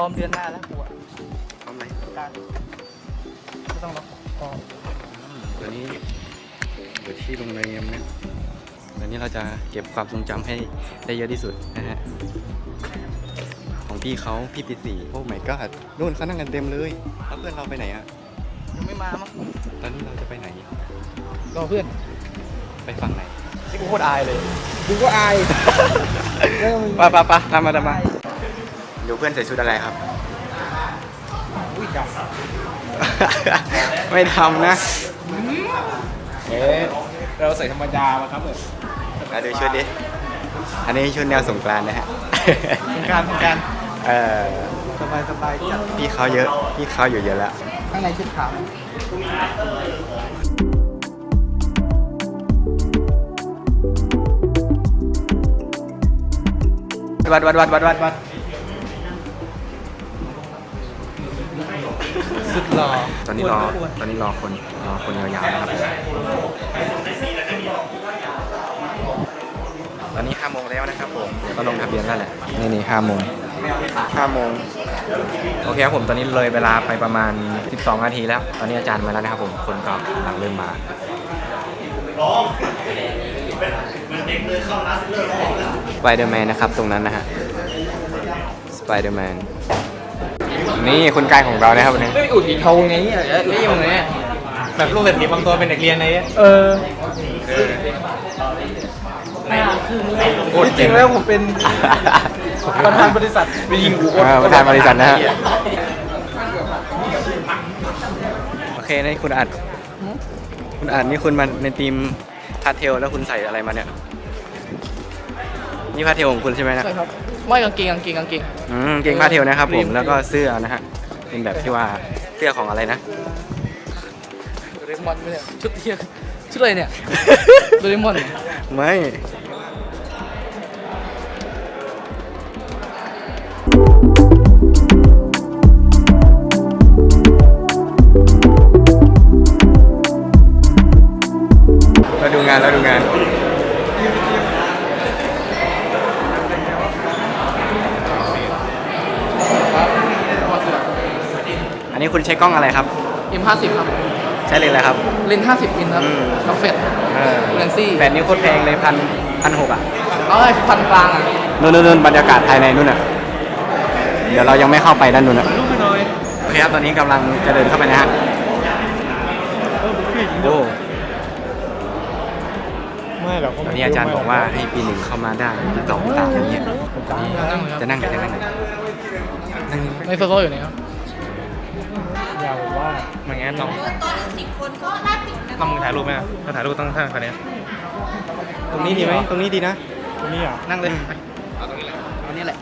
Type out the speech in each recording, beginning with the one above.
ร้อมเดือนหน้าแล้วกูอะทำไมการไม่ต้องล็อกพร้อมตัวนี้อยู่ที่โรงแรมนะวันนี้เราจะเก็บความทรงจำให้ได้เยอะที่สุดนะฮะ ของพี่เขาพี่ปีสี่โอ้ my god นู่นเขานั่งกันเต็มเลยแล้วเพื่อนเราไปไหนอะยังไม่มามั้งตอนนี้เราจะไปไหน รอเพื่อนไปฝั่งไหนนี่กูโคตรอายเลย กูก็อายปะปะปะตามมาตามมา ดูเพื่อนใส่ชุดอะไรครับอุ้ยดับ ไม่ทำนะเอ๊ะเราใส่ธรรมดามาครับผมมาดูชุดดิอันนี้ชุดแนวสงกรานต์นะฮะ สงการสงการเออสบายสบายจัดพี่เขาเยอะพี่เขาอยู่เยอะแล้วข้างในชุดขาววัดวัดวัดวัดวัดวัด สุดหล่อตอนนี้รอ ตอนนี้รอคนรอคนยาวๆนะครับ ตอนนี้ห้าโมงแล้วนะครับผมเดี๋ยวก็ลงทะเบียนแล้วแหละ นี่นี่ห้าโมงห้าโมงโอเคครับผม ตอนนี้เลยเวลาไปประมาณ 12 นาทีแล้ว ตอนนี้อาจารย์มาแล้วนะครับผม คนก็กำลังเริ่มมาสไปเดอร์แมนนะครับ ตรงนั้นนะฮะ สไปเดอร์แมน นี่คุณกายของเรานะครับวันนี้ไม่อุดอีกเขาไงเนี่ยนี่ยังไงแบบลูกเศรษฐีบางตัวเป็นเด็กเรียนไงเออจริงแล้วผมเป็นประธานบริษัทไปยิงกูอ่าประธานบริษัทนะฮะโอเคนี่คุณอัดคุณอัดนี่คุณมาในทีมพาเทลแล้วคุณใส่อะไรมาเนี่ยนี่พาเทลของคุณใช่ไหมนะใช่ครับ ไม่กางเกงกางเกงกางเกง อืมเกงพาเทลนะครับ ผมแล้วก็เสื้อนะฮะเป็นแบบที่ว่าเสื้อของอะไรนะ โดเรมอนไม่ใช่ชุดเที่ยชุดอะไรเนี่ย โดเรมอน ไม่ นนี้คุณใช้กล้องอะไรครับเอ็มห้าสิบครับ ใช้เลนส์อะไรครับ เลนส์ห้าสิบมิลครับอืม กับเฟดเออเลนซี่แฟนนี่โคตรแพงเลยพันพันหกอะเอาไอ้พันกลางอะนู่นนู่นบรรยากาศภายในนู่นอะเดี๋ยวเรายังไม่เข้าไปด้านนู่นอะลูกไปหน่อยโอเคครับตอนนี้กำลังจะเดินเข้าไปนะฮะโอ้ไม่หรอกตอนนี้อาจารย์บอกว่าให้ปีหนึ่งเข้ามาได้สองสามอย่างเงี้ยนั่งเลยครับจะนั่งกันจะนั่งกันนั่งในโซโล่อยู่ไหนครับอย่าบอกว่า มันงั้นลองตัวสิบคนก็ได้สิบนะลองมึงถ่ายรูปไหมอะถ้าถ่ายรูปต้องท่าคันนี้ตรงนี้ดีไหมตรงนี้ดีนะตัวนี้อะนั่งเลยเอาตรงนี้เลยเอานี่แหละ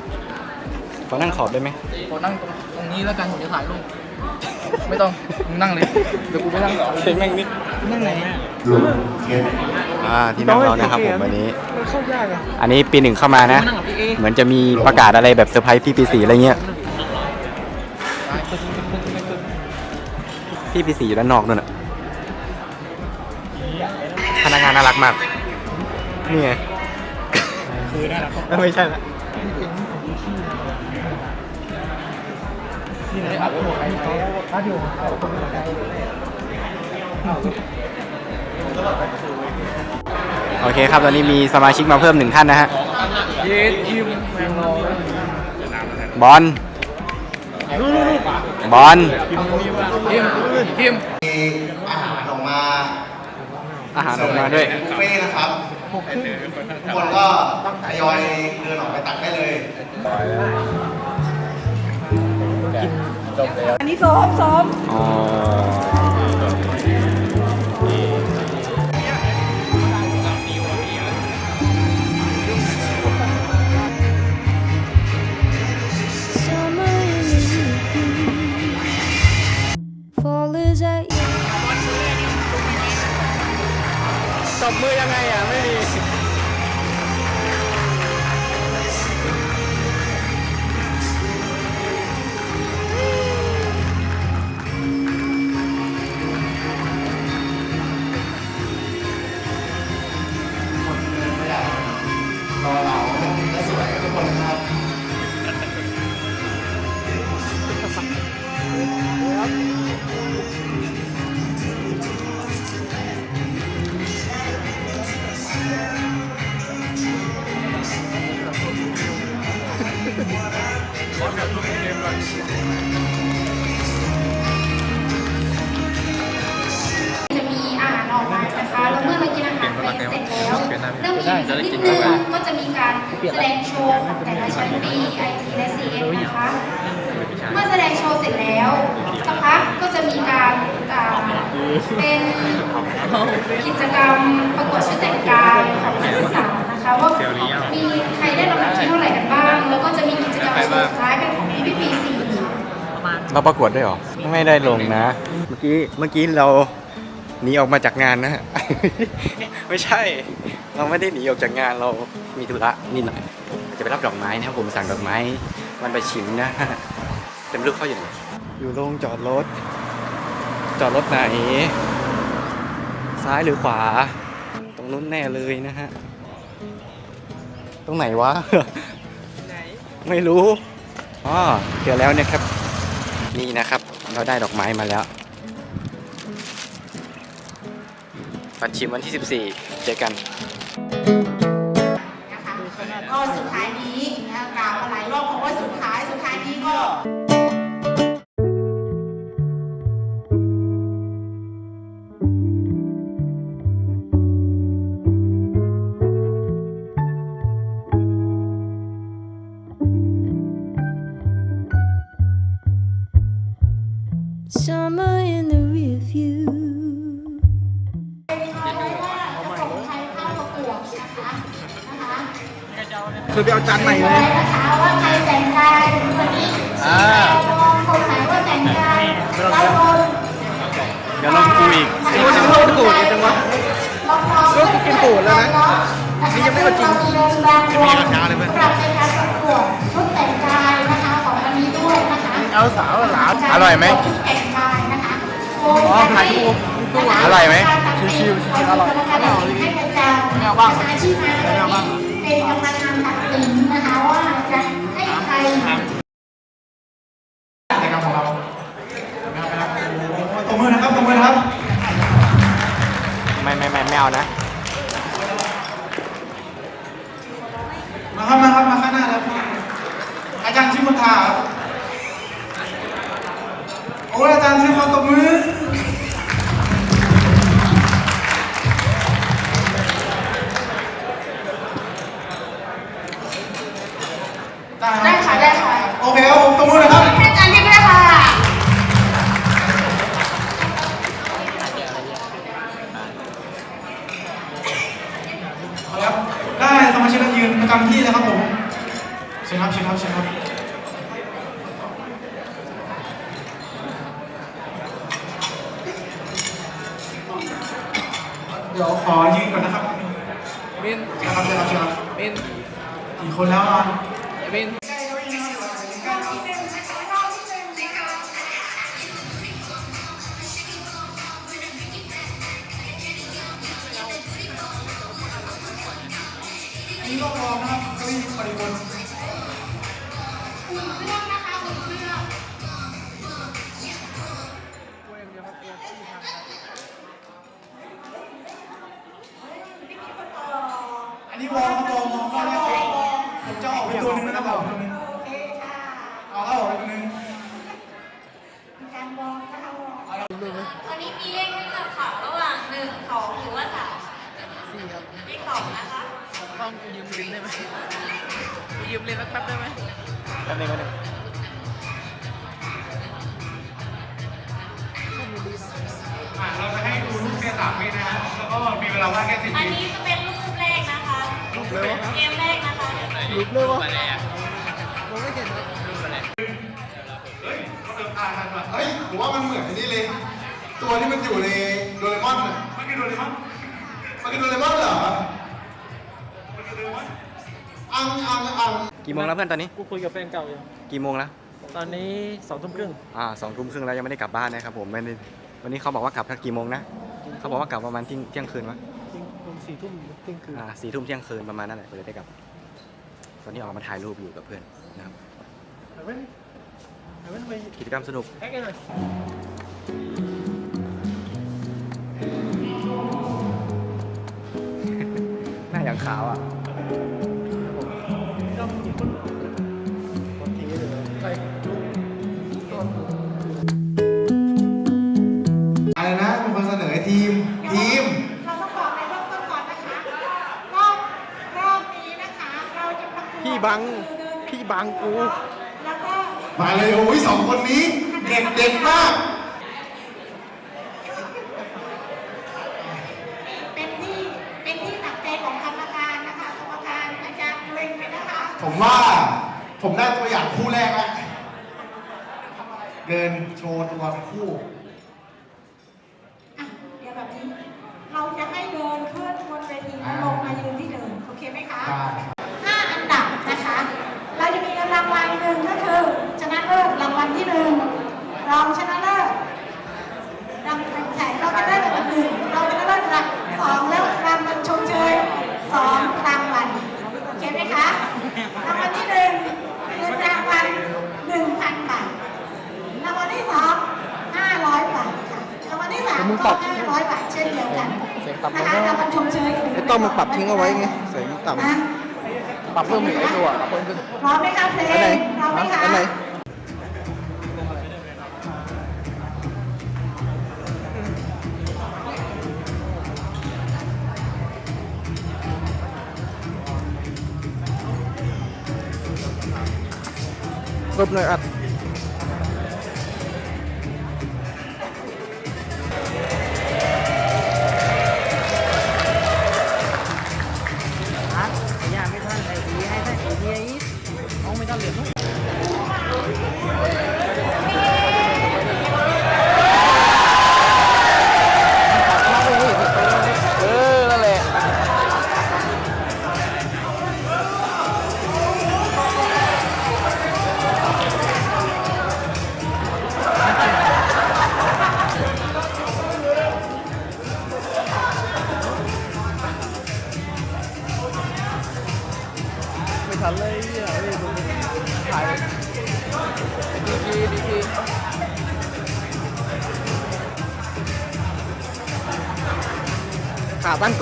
ขอนั่งขอบได้ไหมขอนั่งตรงตรงนี้แล้วกันผมจะถ่ายรูปไม่ต้องมึงนั่งเลยเดี๋ยวกูไปนั่งต่อเช็คแม่งนิดนั่งไหนอ่าที่นั่งเรานะครับผมวันนี้มันเข้ายากอะอันนี้ปีหนึ่งเข้ามานะมานั่งกับพี่เอเหมือนจะมีประกาศอะไรแบบเซอร์ไพรส์พี่ปีสี่อะไรเงี้ย พี่ปีสี่อยู่ด้านนอกนู่นอะพนักงานน่ารักมาก นี่ไง คือน่ารักไม่ใช่ละนี่เลยอัดไว้หมดไปแล้วร้านเดียวเอาคนละโอเคครับ ตอนนี้มีสมาชิกมาเพิ่มหนึ่งท่านนะฮะ เย็ดยิมแมงมองบอล บอลยิมยิมอาหารออกมาอาหารออกมาด้วยบุฟเฟ่ต์นะครับทุกคนก็ทยอยเดินออกไปตักได้เลย อันนี้ซ้อมซ้อม อ๋อ บมือยังไงอะไม่มี ชั้นปีไอทีและซีเอ็นะคะ เมื่อแสดงโชว์เสร็จแล้วสักพักก็จะมีการอ่าเป็นกิจกรรมประกวดชุดแต่งกายของนักศึกษานะคะว่ามีใครได้รางวัลที่เท่าไหร่กันบ้าง แล้วก็จะมีกิจกรรมโชว์สุดท้ายเป็นของพี่พี่ปีสี่เราประกวดด้วยเหรอ ไม่ได้ลงนะ เมื่อกี้เมื่อกี้เราหนีออกมาจากงานนะ ไม่ใช่ เราไม่ได้หนีออกจากงานเรามีธุระนิดหน่อย จะไปรับดอกไม้นะครับผมสั่งดอกไม้มันไปชิมนะเต็มรูปเขาอยู่ไหนอยู่โรงจอดรถ จอดรถไหน ซ้ายหรือขวา ตรงนู้นแน่เลยนะฮะ ตรงไหนวะ ไม่รู้อ๋อเจอแล้วเนี่ยครับ นี่นะครับ เราได้ดอกไม้มาแล้วปันชิมวันที่ 14 เจอกันนะคะก็สุดท้าย ก็กินตูดแล้วนะนี่ยังไม่เอาจริงมีราคาเลยเพื่อนปรับในการประกวดชุดแต่งกายนะคะของวันนี้ด้วยนะคะเอาสาวหลานอร่อยไหมชุดแต่งกายนะคะอ๋อขายถูกอร่อยไหมชิวๆอร่อยให้อาจารย์อาชีพงานเป็นกรรมการตัดสินนะคะว่าจะให้ใคร อาจารย์ชิมุทาครับโอ้อาจารย์ชิมุตบมือ ดี๋ยวขอยืนก่อนนะครับมินเชิญครับเชิญครับเชิญครับมินกี่คนแล้วอะมิน ไปตัวหนึงนะครับออกตัวหนึงโอเคค่ะเอาเข้าออกไปตัวหนึงการมองนะคะมองวันนี้มีเลขให้เลือกค่ะระหว่างหนึ่งสองหรือว่าสามสี่ครับเลขสองนะคะห้องกูยืมลินได้ไหมกูยืมลินสักแป๊บได้ไหมแป๊บนึงแป๊บนึงอะเราจะให้ดูรูปแค่สามวินะฮะแล้วก็มีเวลาว่างแค่สิบอันวินี้จะเป็นรูปแรกนะคะ เกมแรกนะคะ รูปเลยวะเฮ้ยผมว่ามันเหมือนไอ้นี่เลย ตัวที่มันอยู่ในโดเรมอนน่ะมันคือโดเรมอนมันมันคือโดเรมอนเหรออังอังอังกี่โมงแล้วเพื่อนตอนนี้ กูคุยกับแฟนเก่าอยู่กี่โมงแล้ว ตอนนี้สองทุ่มครึ่งอ่าสองทุ่มครึ่งแล้วยังไม่ได้กลับบ้านนะครับผมไม่ได้วันนี้เขาบอกว่ากลับทักกี่โมงนะ เขาบอกว่ากลับประมาณเที่ยงเที่ยงคืนวะจริงประมาณสี่ทุ่มเที่ยงคืน อ่าสี่ทุ่มเที่ยงคืนประมาณนั้นแหละก็เลยได้กลับ ตอนนี้ออกมาถ่ายรูปอยู่กับเพื่อนนะครับเอาไว้เอาไว้ทำไมกิจกรรมสนุกแพ็กกันหน่อยหน้าอย่างขาวอะ บัง พี่บังกูแล้วก็มาเลยโอ้ยสองคนนี้ เด็กเด็กมาก เป็นที่เป็นที่หนักใจของกรรมการนะคะกรรมการอาจารย์เล็งไปนะคะผมว่าผมได้ตัวอย่างคู่แรกแล้วเดินโชว์ตัวเป็นคู่ ลบหน่อยอัด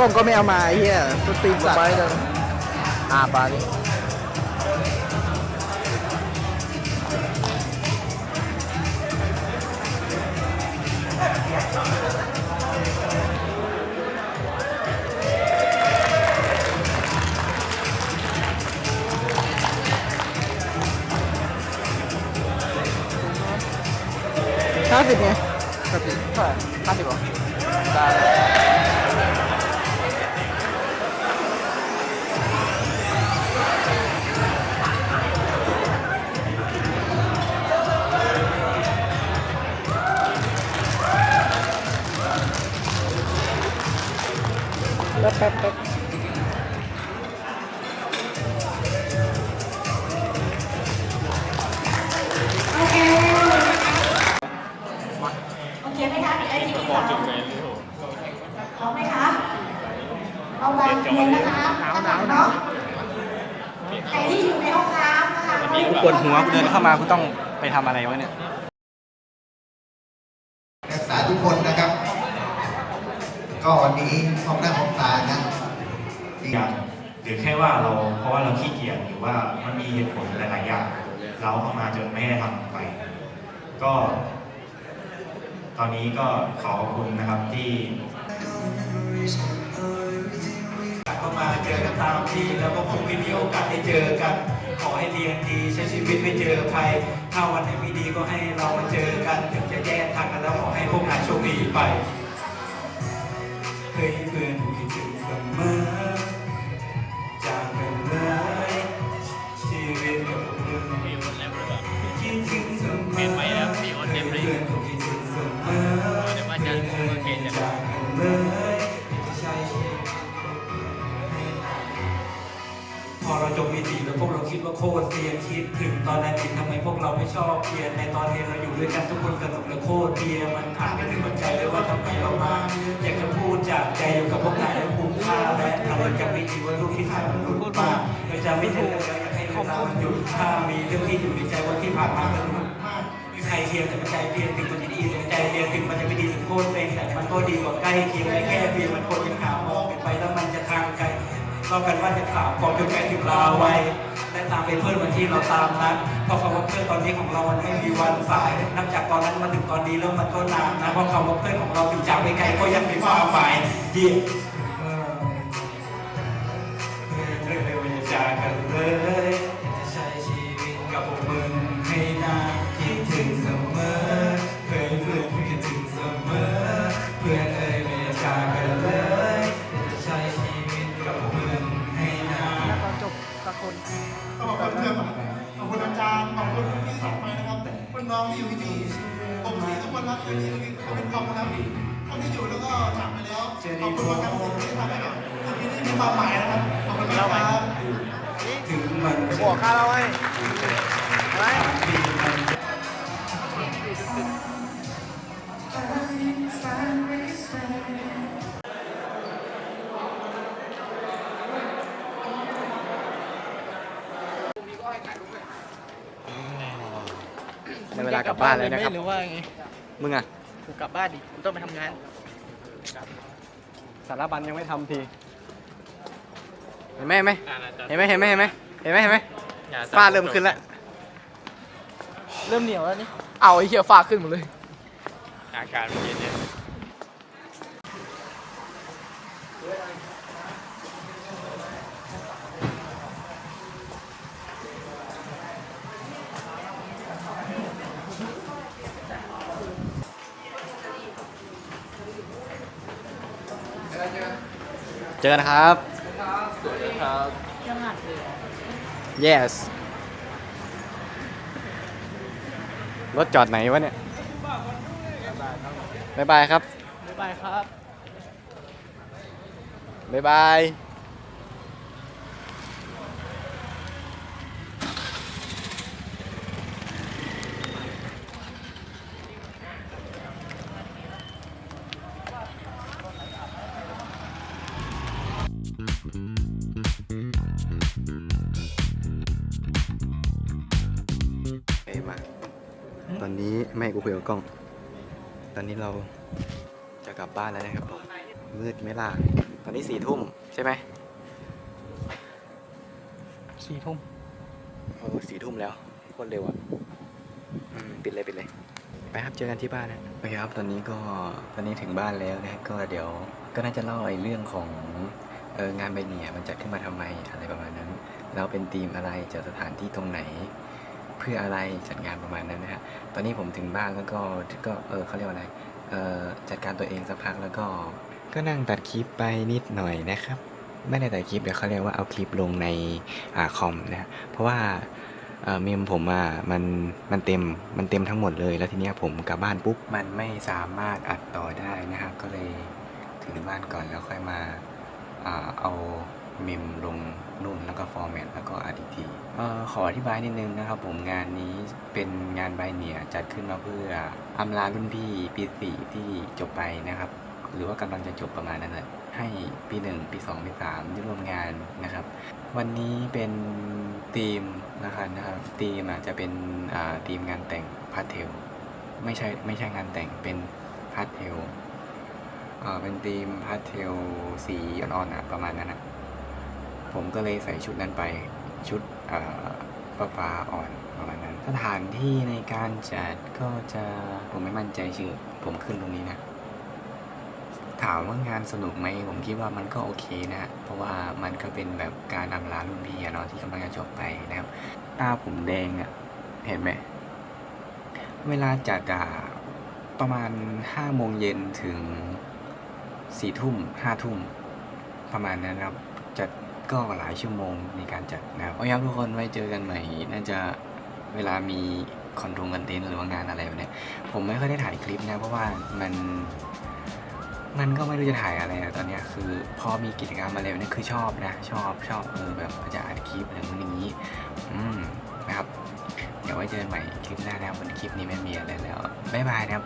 ขาตั้งกล้องก็ไม่เอามาไอ้เหี้ยสตรีมสสัตบายว์จังอ่าปลาดิห้าสิบไง วดหัวกูเดินเข้ามากูต้องไปทำอะไรวะเนี่ย นักศึกษาทุกคนนะครับ ก็วันนี้พร้อมหน้าพร้อมตานะดีอย่างหรือแค่ว่าเราเพราะว่าเราขี้เกียจหรือว่ามันมีเหตุผลหลาย ๆ อย่าง เราเข้ามาจนไม่ได้ทำไป ก็ ตอนนี้ก็ขอขอบคุณนะครับที่ก็มาเจอกันตามที่แล้วก็คงไม่มีโอกาสได้เจอกันขอ ให้เรียนดีใช้ชีวิตไม่เจอภัยถ้าวันไหนไม่ดีก็ให้เรามาเจอกัน ถึงจะแยกทางกันแล้วขอให้พวกนายโชคดีไป ตรเสียคิดถึงตอนนั้นเด็กทำไมพวกเราไม่ชอบเรียนในตอนเรียนเราอยู่ด้วยกันทุกคนสนุกและโคตรเดียมันอ่านไม่ถึงหัวใจเลยว่าทำไมเรามาอยากจะพูดจากใจอยู่กับพวกนายและคุ้มค่าและทำให้กับวิธีว่าลูกที่ผ่านมันหลุดมาเราจะไม่เจอแล้วอยากให้เวลามันหยุดถ้ามีเรื่องที่อยู่ในใจว่าที่ผ่านมาสนุกมากมีใครเทียมแต่มันใจเพียงถึงมันจะดีแต่ใจเรียนถึงมันจะไม่ดีถึงโคตรเป็นแต่มันก็ดีกว่าใกล้เคียงแค่เพียงมันคนยังหามองไปแล้วมันจะทางไกลก็กันว่าจะถามก่อนจนแก่ถึงลาไว้ ได้ตามไปเพื่อนวันที่เราตามนัดเพราะคำว่าเพื่อนตอนนี้ของเรามันไม่มีวันสาย นับจากตอนนั้นมาถึงตอนนี้แล้วมันก็นานนะเพราะคำว่าเพื่อนของเราถึงจากไปไกลก็ยังไม่ฟ้ามหมายเยี่ย ในเวลากลับบ้านแล้วนะครับ หรือว่าไงมึงอะกูกลับบ้านดิกูต้องไปทำงาน สารบัญยังไม่ทำที เห็นไหมเห็นไหมเห็นไหมเห็นไหมเห็นไหมเห็นไหมเห็นไหมฝ้าเริ่มขึ้นแล้ว เริ่มเหนียวแล้วนี่ เอาไอ้เหี้ยฟ้าขึ้นหมดเลย อาการมันเย็น เนี่ยเจอกันนะครับครับ yes รถจอดไหนวะเนี่ยบายบายครับ บ๊ายบายครับบายบาย นนี้แม่กูคุยกับกล้อง ตอนนี้เราจะกลับบ้านแล้วนะครับผมมืดไหม่ล่ะตอนนี้สี่ทุ่มใช่ไหมสี่ทุ่มโอ้สี่ทุ่มแล้วโคตรเร็วอะอืมปิดเลยปิดเลยไปครับเจอกันที่บ้านนะโอเคครับตอนนี้ก็ตอนนี้ถึงบ้านแล้วนะก็เดี๋ยวก็น่าจะเล่าไอ้เรื่องของเอองานใบเหนียมันจัดขึ้นมาทำไมอะไรประมาณนั้น แล้วเป็นธีมอะไรจัดสถานที่ตรงไหนเพื่ออะไรจัดงานประมาณนั้นนะฮะตอนนี้ผมถึงบ้านแล้วก็ก็เออเขาเรียกว่าอะไรเออจัดการตัวเองสักพักแล้วก็ ก็นั่งตัดคลิปไปนิดหน่อยนะครับ ไม่ได้ตัดคลิปเดี๋ยวเขาเรียกว่าเอาคลิปลงในอ่าคอมนะเพราะว่าเอ่อเมมผมอะมันมันเต็มมันเต็มทั้งหมดเลย แล้วทีเนี้ยผมกลับบ้านปุ๊บมันไม่สามารถอัดต่อได้นะครับก็เลยถึงบ้านก่อนแล้วค่อยมาอ่าเอา มมลงนู่นแล้วก็ฟอร์แมตแล้วก็อัดอีกทีเอ่อขออธิบายนิดนึงนะครับผมงานนี้เป็นงานใบเนียจัดขึ้นมาเพื่ออำลารุ่นพี่ปีสี่ที่จบไปนะครับ หรือว่ากำลังจะจบประมาณนั้นแหละให้ปีหนึ่งปีสองปีสามได้ร่วมงานนะครับ วันนี้เป็นธีมนะครับนะครับธีมอาจจะเป็นอ่าธีมงานแต่งพาสเทลไม่ใช่ไม่ใช่งานแต่งเป็นพาสเทลเป็นธีมพาสเทลสีอ่อนๆอะประมาณนั้นอะ ผมก็เลยใส่ชุดนั้นไปชุดฟ้าฟ้าอ่อนประมาณนั้น สถานที่ในการจัดก็จะผมไม่มั่นใจชื่อ ผมขึ้นตรงนี้นะ ถามว่างานสนุกไหมผมคิดว่ามันก็โอเคนะ เพราะว่ามันก็เป็นแบบการอำลารุ่นพี่อะเนาะที่กำลังจะจบไปนะครับตาผมแดงอะ่ะ เห็นไหม เวลาจัดอะประมาณห้าโมงเย็นถึงสี่ทุ่มห้าทุ่มประมาณนั้นครับจัด ก็หลายชั่วโมงในการจัดนะครับโอเครับทุกคนไว้เจอกันใหม่ น่าจะเวลามีคอนโทรลคอนเทนต์หรือว่างานอะไรแบบเนี้ยผมไม่ค่อยได้ถ่ายคลิปนะ เพราะว่ามัน มันก็ไม่รู้จะถ่ายอะไรอะตอนนี้คือพอมีกิจกรรมอะไรแบบนี้คือชอบนะ ชอบชอบเออแบบจะอัดคลิปอะไรอย่างนี้อืมนะครับ เดี๋ยวไว้เจอกันใหม่คลิปหน้านะครับวันคลิปนี้ไม่มีอะไรแล้วบ๊ายบายนะครับ